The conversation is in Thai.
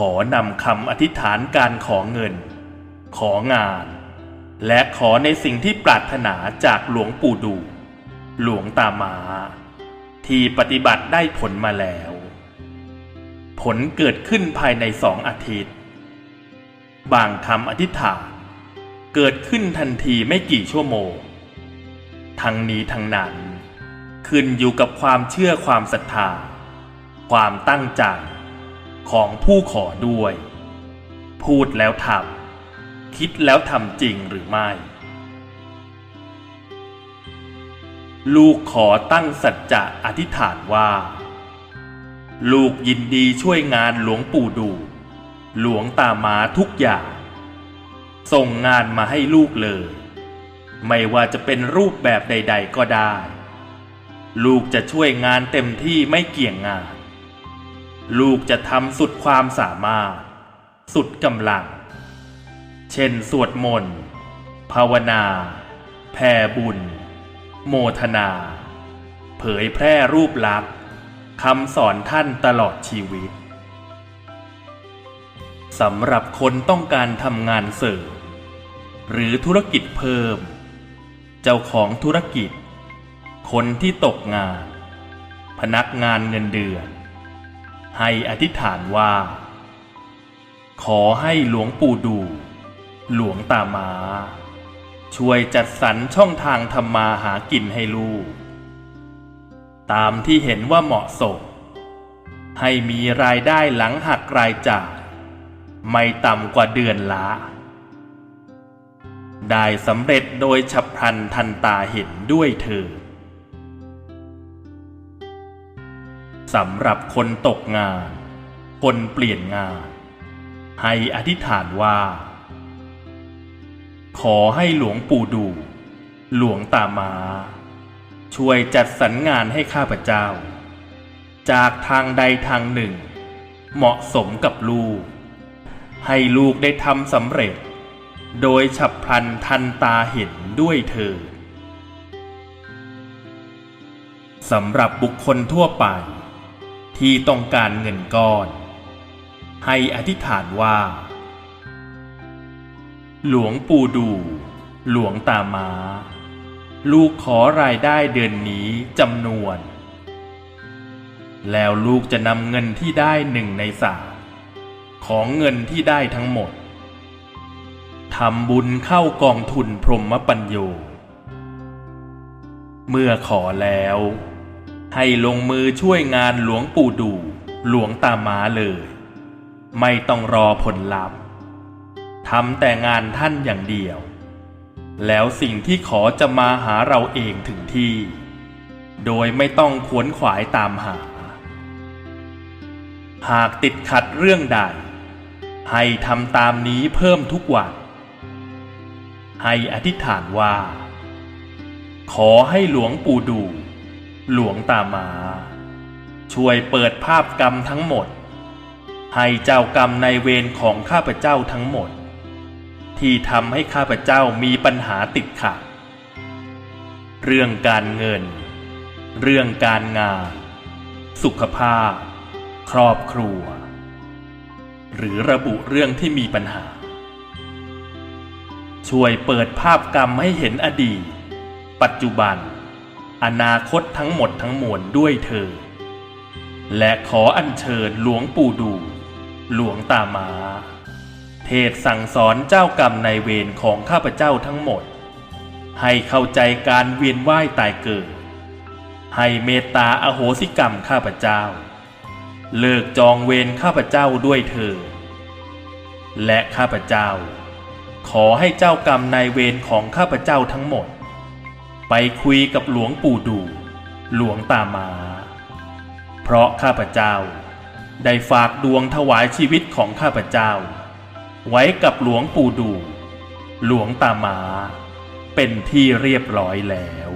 ขอนำคำอธิษฐานการขอเงิน ของาน และขอในสิ่งที่ปรารถนาจากหลวงปู่ดู หลวงตามา ที่ปฏิบัติได้ผลมาแล้ว ผลเกิดขึ้นภายในสองอาทิตย์ บางคำอธิษฐาน เกิดขึ้นทันทีไม่กี่ชั่วโมง ทั้งนี้ทั้งนั้น ขึ้นอยู่กับความเชื่อความศรัทธา ความตั้งใจ ของผู้ขอด้วย พูดแล้วทำคิดแล้วทำจริงหรือไม่ ลูกขอตั้งสัจจะอธิษฐานว่า ลูกยินดีช่วยงานหลวงปู่ดู หลวงตามาทุกอย่าง ส่งงานมาให้ลูกเลย ไม่ว่าจะเป็นรูปแบบใด ๆ ก็ได้ ลูกจะช่วยงานเต็มที่ไม่เกี่ยงงาน ลูกจะทำสุดความสามารถ สุดกำลัง เช่นสวดมนต์ ภาวนา แผ่บุญ โมทนา เผยแพร่รูปลักษณ์คำสอนท่านตลอดชีวิตสำหรับคนต้องการทำงานเสริมหรือธุรกิจเพิ่ม เจ้าของธุรกิจ คนที่ตกงาน พนักงานเงินเดือน ให้อธิษฐานว่า ขอให้หลวงปู่ดู หลวงตามา ช่วยจัดสรรช่องทางทำมาหากินให้ลูก ตามที่เห็นว่าเหมาะสม ให้มีรายได้หลังหักรายจ่ายไม่ต่ำกว่าเดือนละ ได้สำเร็จโดยฉับพลันทันตาเห็นด้วยเธอ สำหรับคนตกงาน คนเปลี่ยนงาน ให้อธิษฐานว่า ขอให้หลวงปู่ดู หลวงตามา ช่วยจัดสรรงานให้ข้าพเจ้า จากทางใดทางหนึ่ง เหมาะสมกับลูก ให้ลูกได้ทำสำเร็จ โดยฉับพลันทันตาเห็นด้วยเธอสำหรับบุคคลทั่วไป ที่ต้องการเงินก้อน ให้อธิษฐานว่า หลวงปู่ดู หลวงตามาลูกขอรายได้เดือนนี้จำนวน แล้วลูกจะนำเงินที่ได้หนึ่งในสามของเงินที่ได้ทั้งหมดทำบุญเข้ากองทุนพรหมปัญโย เมื่อขอแล้ว ให้ลงมือช่วยงานหลวงปู่ดู หลวงตามาเลย ไม่ต้องรอผลลัพธ์ทำแต่งานท่านอย่างเดียว แล้วสิ่งที่ขอจะมาหาเราเองถึงที่ โดยไม่ต้องขวนขวายตามหา หากติดขัดเรื่องใด ให้ทำตามนี้เพิ่มทุกวัน ให้อธิษฐานว่า ขอให้หลวงปู่ดู หลวงตามา ช่วยเปิดภาพกรรมทั้งหมด ให้เจ้ากรรมในเวรของข้าพเจ้าทั้งหมด ที่ทำให้ข้าพเจ้ามีปัญหาติดขัดเรื่องการเงิน เรื่องการงาน สุขภาพ ครอบครัว หรือระบุเรื่องที่มีปัญหา ช่วยเปิดภาพกรรมให้เห็นอดีต ปัจจุบัน อนาคตทั้งหมดทั้งมวลด้วยเธอ และขออัญเชิญหลวงปู่ดู หลวงตามาเทศสั่งสอนเจ้ากรรมนายเวรของข้าพเจ้าทั้งหมด ให้เข้าใจการเวียนว่ายตายเกิด ให้เมตตาอโหสิกรรมข้าพเจ้า เลิกจองเวรข้าพเจ้าด้วยเธอ และข้าพเจ้า ขอให้เจ้ากรรมนายเวรของข้าพเจ้าทั้งหมด ไปคุยกับหลวงปู่ดู หลวงตามา เพราะข้าพเจ้า ได้ฝากดวงถวายชีวิตของข้าพเจ้า ไว้กับหลวงปู่ดู หลวงตามา เป็นที่เรียบร้อยแล้ว